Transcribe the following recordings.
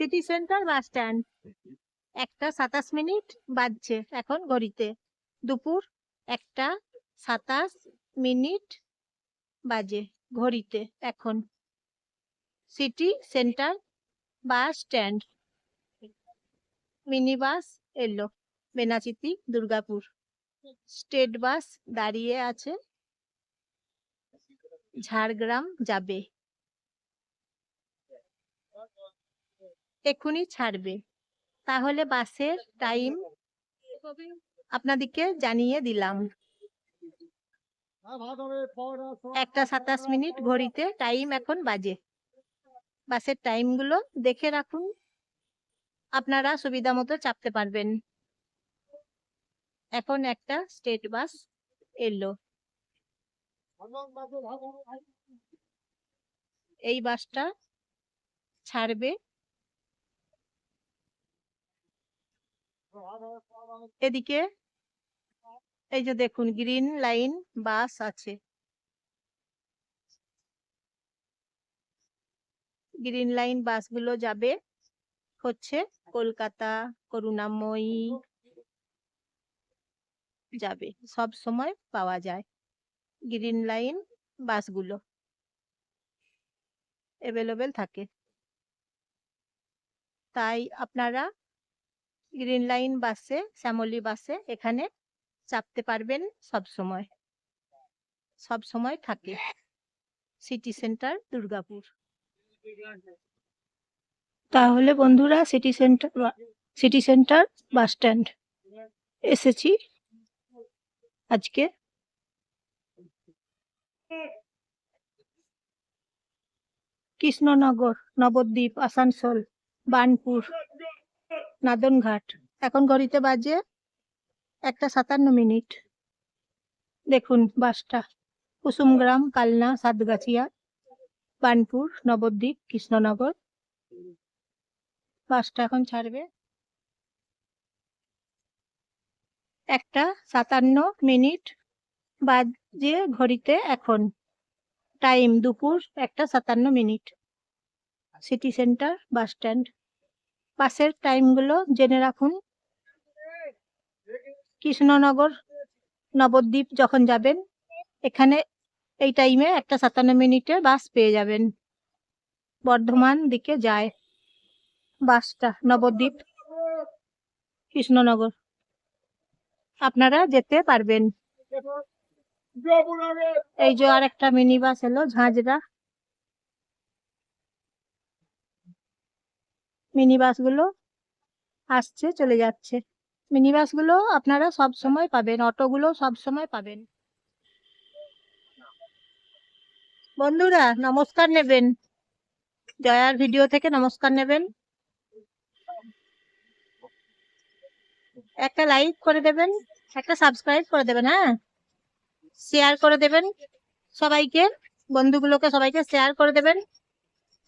City centre bus stand. একটা সাতাশ minute বাজছে এখন ঘড়িতে। দুপুর একটা সাতাশ মিনিট বাজে ঘড়িতে এখন। City centre bus stand. Mini bus এলো বেনাচিতি দুর্গাপুর। স্টেট বাস দাঁড়িয়ে আছে। ঝাড়গ্রাম যাবে। এক্ষুনি ছাড়বে। তাহলে বাসের টাইম আপনাদেরকে জানিয়ে দিলাম। একটা সাতাশ মিনিট ঘড়িতে টাইম এখন বাজে। বাসের টাইমগুলো দেখে রাখুন। আপনারা সুবিধা মতো চাপতে পারবেন। এখন একটা স্টেট বাস এলো। এই বাসটা ছাড়বে। এদিকে, এই যে দেখুন গ্রিন লাইন বাস আছে। গ্রিন লাইন বাসগুলো যাবে হচ্ছে কলকাতা, করুণাময়ী যাবে, সব সময় পাওয়া যায় গ্রিন লাইন বাসগুলো অ্যাভেলেবেল থাকে। তাই আপনারা গ্রিন লাইন বাসে শ্যামলী বাসে এখানে চাপতে পারবেন সব সময়। সব সময় থাকে। City centre Durgapur. তাহলে বন্ধুরা city centre city centre bus stand এসেছি আজকে। কৃষ্ণনগর, নবদ্বীপ, আসানসোল, বার্নপুর। নাদনঘাট। এখন ঘড়িতে বাজে একটা সাতান্ন মিনিট। দেখুন বাসটা। কুসুমগ্রাম, কালনা, সাতগাছিয়া বার্নপুর নবদ্বীপ, কৃষ্ণনগর। বাসটা এখন ছাড়বে। একটা সাতান্ন মিনিট বাজে ঘড়িতে এখন। টাইম দুপুর একটা সাতান্ন minute. City centre, bus stand. বাসের টাইমগুলো জেনে রাখুন। কৃষ্ণনগর নবদ্বীপ যখন যাবেন, এখানে এই টাইমে একটা সাতান্ন মিনিটে বাস পেয়ে যাবেন। বর্ধমান দিকে যায় বাসটা, নবদ্বীপ, কৃষ্ণনগর। আপনারা যেতে পারবেন। এই যে আর একটা মিনি বাস এলো, ঝাঁঝরা। মিনি বাসগুলো আসছে, চলে যাচ্ছে। মিনি বাসগুলো আপনারা সব সময় পাবেন, অটোগুলো সব সময় পাবেন। বন্ধুরা, নমস্কার নেবেন। জয়ার ভিডিও থেকে নমস্কার নেবেন। একটা লাইক করে দেবেন, একটা সাবস্ক্রাইব করে দেবেন হ্যাঁ? শেয়ার করে দেবেন সবাইকে, বন্ধুগুলোকে সবাইকে শেয়ার করে দেবেন।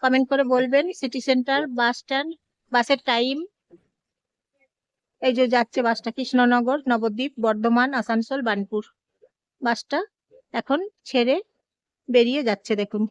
কমেন্ট করে বলবেন সিটি সেন্টার বাস স্ট্যান্ড বাসের টাইম। এই যে যাচ্ছে বাসটা কৃষ্ণনগর, নবদ্বীপ, বর্ধমান, আসানসোল, বার্নপুর। বাসটা এখন ছেড়ে বেরিয়ে যাচ্ছে, দেখুন।